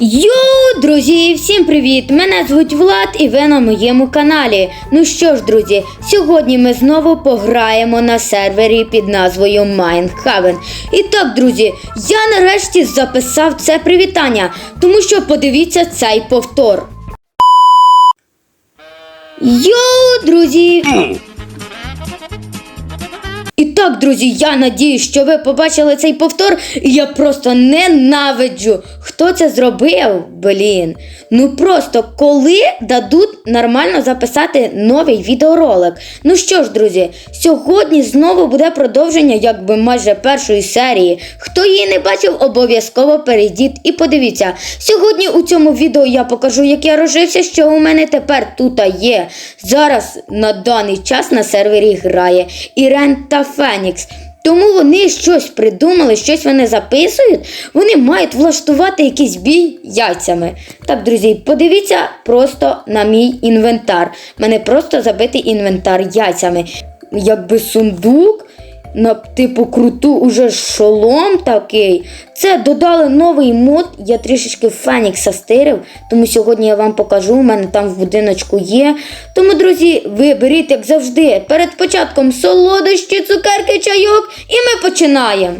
Йоу, друзі, всім привіт! Мене звуть Влад і ви на моєму каналі. Ну що ж, друзі, сьогодні ми знову пограємо на сервері під назвою Mindhaven. І так, друзі, я нарешті записав це привітання, тому що подивіться цей повтор. Йоу, друзі! І так, друзі, я надію, що ви побачили цей повтор, і я просто ненавиджу. Хто це зробив? Блін. Ну просто коли дадуть нормально записати новий відеоролик. Ну що ж, друзі, сьогодні знову буде продовження, якби майже першої серії. Хто її не бачив, обов'язково перейдіть і подивіться. Сьогодні у цьому відео я покажу, як я розжився, що у мене тепер тут є. Зараз на даний час на сервері грає Ірен та Фенікс. Тому вони щось придумали, щось вони записують. Вони мають влаштувати якийсь бій яйцями. Так, друзі, подивіться просто на мій інвентар. У мене просто забитий інвентар яйцями. Якби сундук, на типу круту уже шолом такий. Це додали новий мод. Я трішечки Фенікса стирив, тому сьогодні я вам покажу. У мене там в будиночку є. Тому, друзі, ви беріть, як завжди, перед початком солодощі, цукерки, чайок, і ми починаємо.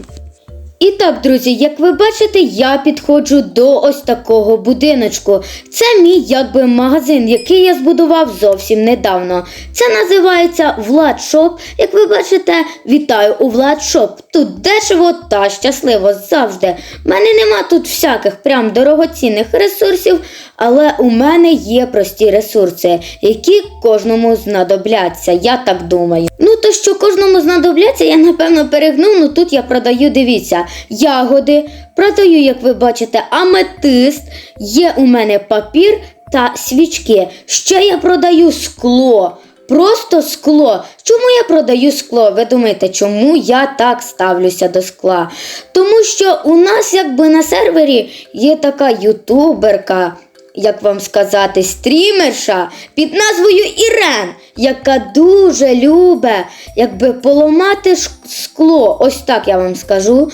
І так, друзі, як ви бачите, я підходжу до ось такого будиночку. Це мій якби магазин, який я збудував зовсім недавно. Це називається Влад Шоп. Як ви бачите, вітаю у Влад Шоп. Тут дешево та щасливо завжди. У мене нема тут всяких прям дорогоцінних ресурсів, але у мене є прості ресурси, які кожному знадобляться. Я так думаю. Ну то що кожному знадобляться, я напевно перегнув. Ну тут я продаю, дивіться, ягоди, продаю, як ви бачите, аметист, є у мене папір та свічки. Ще я продаю скло. Просто скло. Чому я продаю скло? Ви думаєте, чому я так ставлюся до скла? Тому що у нас якби на сервері є така ютуберка, як вам сказати, стрімерша під назвою Ірен, яка дуже любить якби поламати скло. Ось так я вам скажу.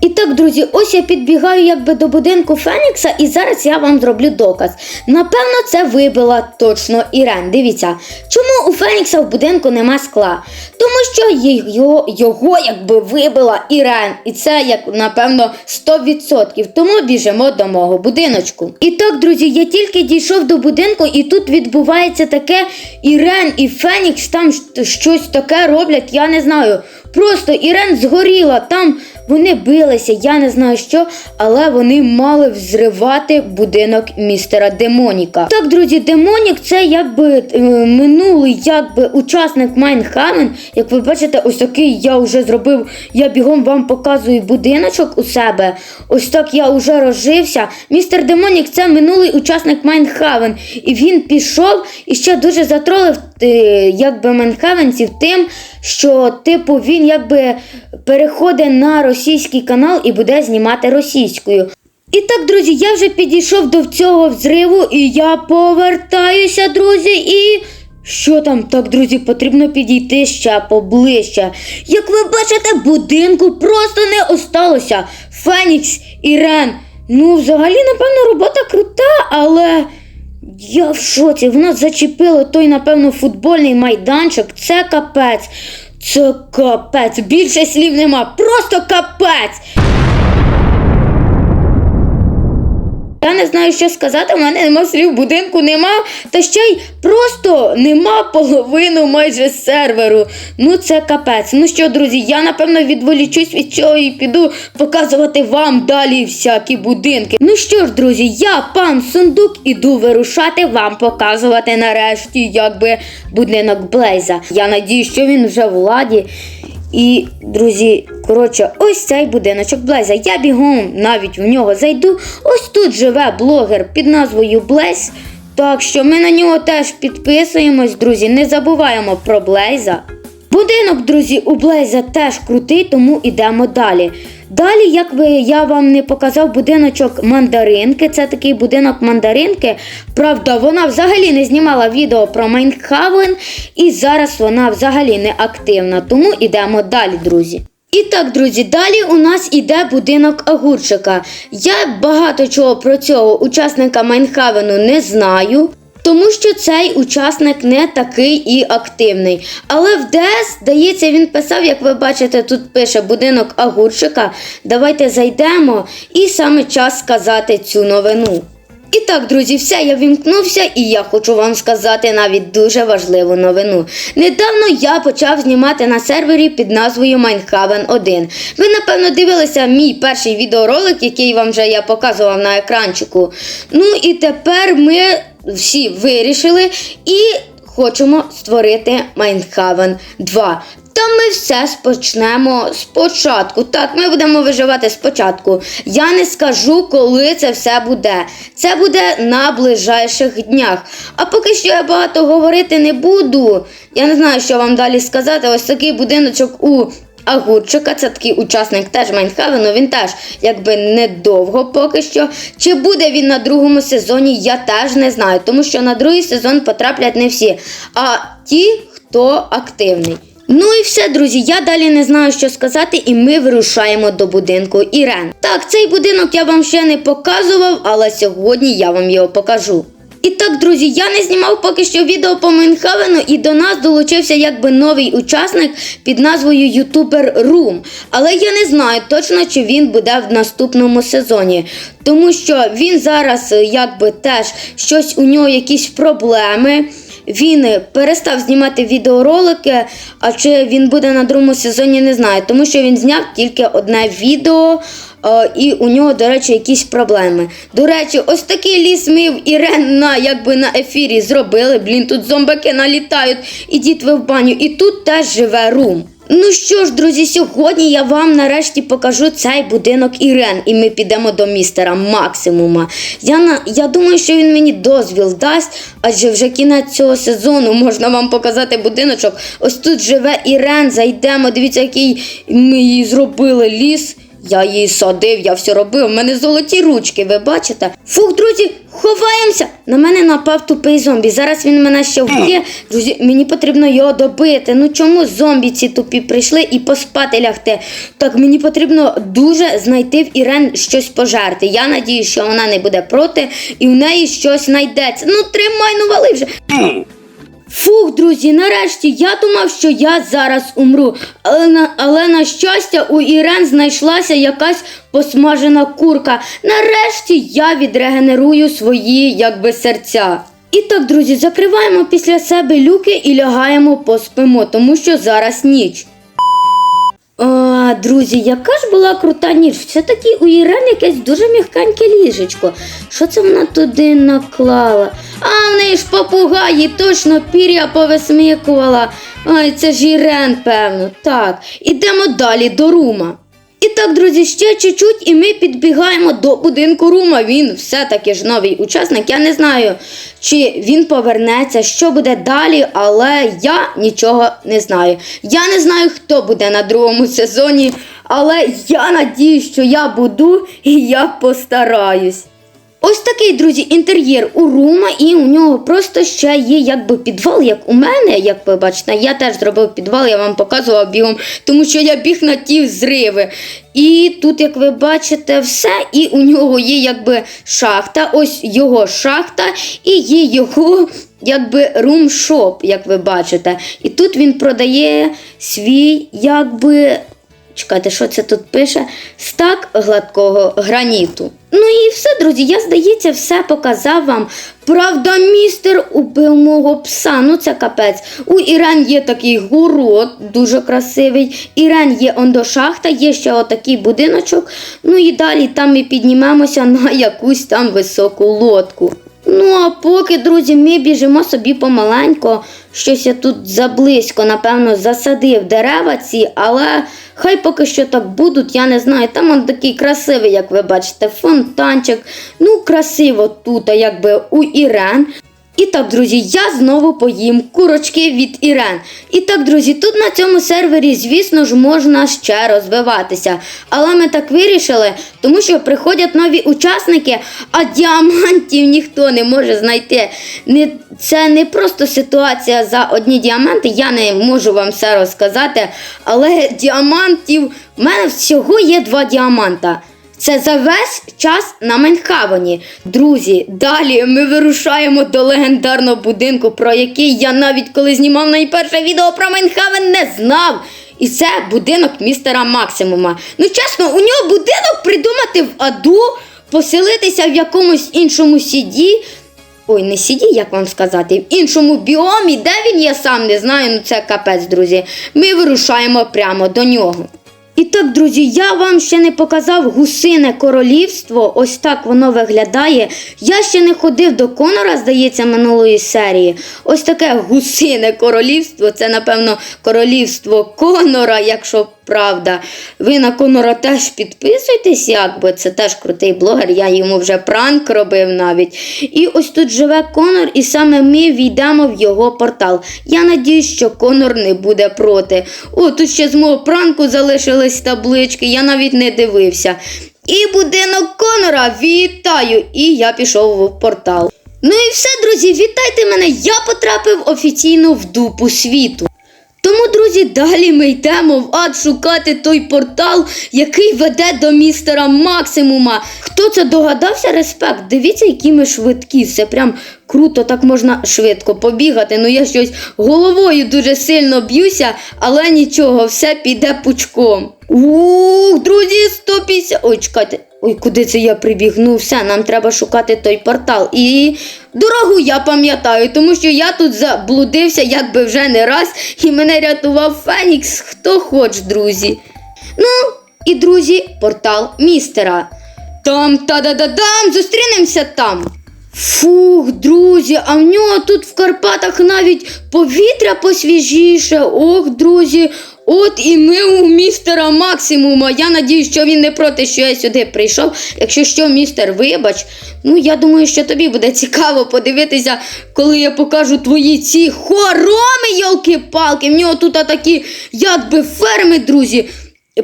І так, друзі, ось я підбігаю якби до будинку Фенікса, і зараз я вам зроблю доказ. Напевно, це вибила точно Ірен. Дивіться, чому у Фенікса в будинку нема скла? Тому що його, його якби вибила Ірен. І це як напевно 100%. Тому біжимо до мого будиночку. І так, друзі, я тільки дійшов до будинку, і тут відбувається таке Ірен і Фенікс там щось таке роблять, я не знаю. Просто Ірен згоріла, там вони билися, я не знаю що, але вони мали взривати будинок містера Демоніка. Так, друзі, Демонік це якби е, минулий якби учасник Майнхамен. Як ви бачите, ось такий я вже зробив. Я бігом вам показую будиночок у себе. Ось так я вже розжився. Містер Демонік це минулий учасник Майнхавен. І він пішов і ще дуже затролив е, якби Майнхавенців тим, що типу він якби переходить на російський канал і буде знімати російською. І так, друзі, я вже підійшов до цього взриву, і я повертаюся, друзі, і. Що там? Так, друзі, потрібно підійти ще поближче. Як ви бачите, будинку просто не осталося. Фенікс, Ірен. Ну, взагалі, напевно, робота крута, але. Я в шоці, вона зачепила той, напевно, футбольний майданчик. Це капець. Це капець. Більше слів нема. Просто капець. Я не знаю, що сказати, у мене нема слів, будинку нема, та ще й просто нема половину майже серверу. Ну це капець. Ну що, друзі, я напевно відволічусь від цього і піду показувати вам далі всякі будинки. Ну що ж, друзі, я, пан Сундук, іду вирушати вам показувати нарешті, якби будинок Блейза. Я надію, що він вже в ладі. І, друзі, коротше, ось цей будиночок Блейза. Я бігом навіть в нього зайду. Ось тут живе блогер під назвою Блез. Так що ми на нього теж підписуємось, друзі. Не забуваємо про Блейза. Будинок, друзі, у Блейза теж крутий, тому йдемо далі. Далі, як би я вам не показав будиночок мандаринки, це такий будинок мандаринки. Правда, вона взагалі не знімала відео про Майнхавен, і зараз вона взагалі не активна. Тому йдемо далі, друзі. І так, друзі, далі у нас іде будинок Агурчика. Я багато чого про цього учасника Майнхавену не знаю. Тому що цей учасник не такий і активний. Але в ДС, здається, він писав, як ви бачите, тут пише будинок Агурчика. Давайте зайдемо і саме час сказати цю новину. І так, друзі, все, я вімкнувся, і я хочу вам сказати навіть дуже важливу новину. Недавно я почав знімати на сервері під назвою Майнхавен 1. Ви, напевно, дивилися мій перший відеоролик, який вам вже я показував на екранчику. Ну і тепер ми всі вирішили і хочемо створити Майнхавен 2. Та ми все спочнемо спочатку. Так, ми будемо виживати спочатку. Я не скажу, коли це все буде. Це буде на ближайших днях. А поки що я багато говорити не буду. Я не знаю, що вам далі сказати. Ось такий будиночок у Агурчика, це такий учасник теж Майнхавену, він теж якби недовго поки що. Чи буде він на другому сезоні, я теж не знаю, тому що на другий сезон потраплять не всі, а ті, хто активний. Ну і все, друзі, я далі не знаю, що сказати, і ми вирушаємо до будинку Ірен. Так, цей будинок я вам ще не показував, але сьогодні я вам його покажу. І так, друзі, я не знімав поки що відео по Майнхавену, і до нас долучився якби новий учасник під назвою Ютубер Рум. Але я не знаю точно, чи він буде в наступному сезоні. Тому що він зараз е, якби теж щось у нього якісь проблеми. Він е, перестав знімати відеоролики, а чи він буде на другому сезоні, не знаю, тому що він зняв тільки одне відео. Е, І у нього, до речі, якісь проблеми. До речі, ось такий ліс ми в Ірен на, якби на ефірі зробили. Блін, тут зомбаки налітають, ідіть ви в баню. І тут теж живе рум. Ну що ж, друзі, сьогодні я вам нарешті покажу цей будинок Ірен, і ми підемо до містера Максимума. Я, на, я думаю, що він мені дозвіл дасть, адже вже кінець цього сезону можна вам показати будиночок. Ось тут живе Ірен, зайдемо. Дивіться, який ми її зробили ліс. Я її садив, я все робив. У мене золоті ручки, ви бачите? Фух, друзі, ховаємося! На мене напав тупий зомбі. Зараз він мене ще вб'є. Друзі, мені потрібно його добити. Ну чому зомбі ці тупі прийшли і поспати лягти? Так, мені потрібно дуже знайти в Ірен щось пожерти. Я надію, що вона не буде проти і в неї щось знайдеться. Ну, тримай, ну вали вже. Фух, друзі, нарешті я думав, що я зараз умру. Але на, але на щастя, у Ірен знайшлася якась посмажена курка. Нарешті я відрегенерую свої якби серця. І так, друзі, закриваємо після себе люки і лягаємо поспимо, тому що зараз ніч. Друзі, яка ж була крута ніч. Все-таки у Ірен якесь дуже м'якеньке ліжечко. Що це вона туди наклала? А в неї ж попугаї точно пір'я повисмикувала. Ой, це ж Ірен, певно. Так, ідемо далі до рума. І так, друзі, ще чуть-чуть, і ми підбігаємо до будинку Рума. Він все-таки ж новий учасник. Я не знаю, чи він повернеться, що буде далі, але я нічого не знаю. Я не знаю, хто буде на другому сезоні, але я надію, що я буду і я постараюсь. Ось такий, друзі, інтер'єр у Рума, і у нього просто ще є якби підвал, як у мене, як ви бачите, я теж зробив підвал, я вам показував бігом, тому що я біг на ті зриви. І тут, як ви бачите, все, і у нього є якби шахта, ось його шахта, і є його якби румшоп, як ви бачите. І тут він продає свій якби. Чекайте, що це тут пише? Стак гладкого граніту. Ну і все, друзі, я, здається, все показав вам. Правда, містер убив мого пса. Ну це капець. У Ірен є такий город, дуже красивий. Ірен є ондо шахта, є ще отакий будиночок. Ну і далі там ми піднімемося на якусь там високу лодку. Ну, а поки, друзі, ми біжимо собі помаленько. Щось я тут заблизько, напевно, засадив дерева ці, але хай поки що так будуть, я не знаю. Там он такий красивий, як ви бачите, фонтанчик. Ну, красиво тут, а якби у Ірен. І так, друзі, я знову поїм курочки від Ірен. І так, друзі, тут на цьому сервері, звісно ж, можна ще розвиватися. Але ми так вирішили, тому що приходять нові учасники, а діамантів ніхто не може знайти. Це не просто ситуація за одні діаманти, я не можу вам все розказати, але діамантів, в мене всього є два діаманта. Це за весь час на Майнхавені. Друзі, далі ми вирушаємо до легендарного будинку, про який я навіть коли знімав найперше відео про Майнхавен не знав. І це будинок містера Максимума. Ну, чесно, у нього будинок придумати в аду, поселитися в якомусь іншому сіді. Ой, не сіді, як вам сказати, в іншому біомі, де він я сам не знаю, ну це капець, друзі. Ми вирушаємо прямо до нього. І так, друзі, я вам ще не показав гусине королівство. Ось так воно виглядає. Я ще не ходив до Конора, здається, минулої серії. Ось таке гусине королівство. Це, напевно, королівство Конора, якщо правда. Ви на Конора теж підписуйтесь, якби це теж крутий блогер. Я йому вже пранк робив навіть. І ось тут живе Конор, і саме ми війдемо в його портал. Я надіюсь, що Конор не буде проти. О, тут ще з мого пранку залишились таблички, я навіть не дивився. І будинок Конора вітаю! І я пішов в портал. Ну і все, друзі, вітайте мене! Я потрапив офіційно в дупу світу. Тому, друзі, далі ми йдемо в ад шукати той портал, який веде до містера Максимума. Хто це догадався? Респект. Дивіться, які ми швидкі. Це прям круто, так можна швидко побігати. Ну я щось головою дуже сильно б'юся, але нічого, все піде пучком. Ух, друзі, 150. Ой, чекайте. Ой, куди це я прибіг? Ну все, нам треба шукати той портал. І дорогу я пам'ятаю, тому що я тут заблудився якби вже не раз, і мене рятував Фенікс, хто хоч, друзі. Ну, і друзі, портал містера. Там та-да-да-дам, зустрінемося там. Фух, друзі, а в нього тут в Карпатах навіть повітря посвіжіше. Ох, друзі, от і ми у містера Максимума. Я надіюсь, що він не проти, що я сюди прийшов. Якщо що, містер, вибач. Ну, я думаю, що тобі буде цікаво подивитися, коли я покажу твої ці хороми, йолки-палки. В нього тут такі якби ферми, друзі.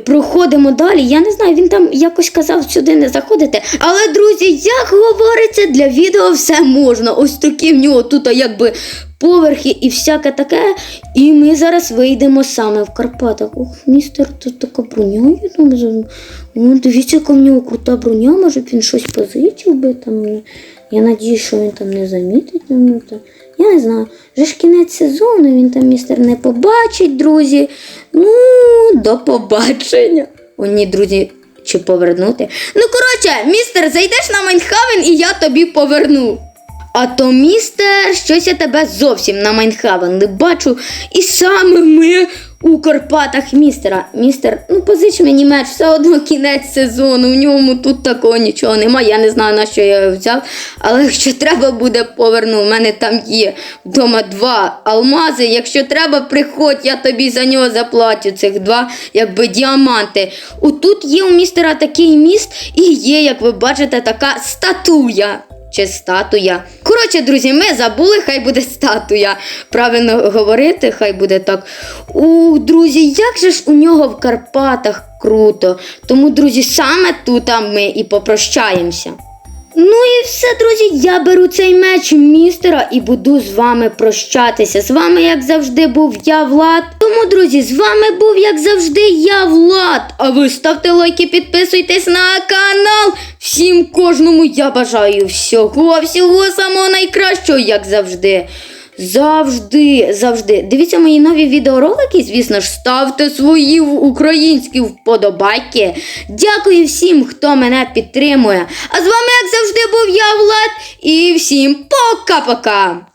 Проходимо далі. Я не знаю, він там якось казав сюди не заходити. Але, друзі, як говориться, для відео все можна. Ось такі в нього тут якби поверхи і всяке таке. І ми зараз вийдемо саме в Карпатах. Ох, містер, тут така броня є там. за- О, дивіться, яка в нього крута броня, може б він щось позичив би там. Я надію, що він там не замітить. Ну, та... Я не знаю. Вже ж кінець сезону, він там містер не побачить, друзі. Ну, до побачення. Ні, друзі, чи повернути? Ну, коротше, містер, зайдеш на Майнхавен і я тобі поверну. А то, містер, щось я тебе зовсім на Майнхавен не бачу. І саме ми у Карпатах містера. Містер, ну позич мені меч, все одно кінець сезону. В ньому тут такого нічого немає. Я не знаю, на що я його взяв. Але якщо треба буде, поверну. У мене там є вдома два алмази. Якщо треба, приходь, я тобі за нього заплатю. Цих два, якби діаманти. Отут є у містера такий міст, і є, як ви бачите, така статуя чи статуя. Коротше, друзі, ми забули, хай буде статуя. Правильно говорити, хай буде так. Ух, друзі, як же ж у нього в Карпатах круто. Тому, друзі, саме тут ми і попрощаємося. Ну і все, друзі, я беру цей меч містера і буду з вами прощатися. З вами, як завжди, був я Влад. Тому, друзі, з вами був, як завжди, я Влад. А ви ставте лайки, підписуйтесь на канал. Всім кожному я бажаю всього, всього самого найкращого, як завжди. Завжди, завжди. Дивіться мої нові відеоролики, звісно ж, ставте свої українські вподобайки. Дякую всім, хто мене підтримує. А з вами, як завжди, був я, Влад, і всім пока-пока!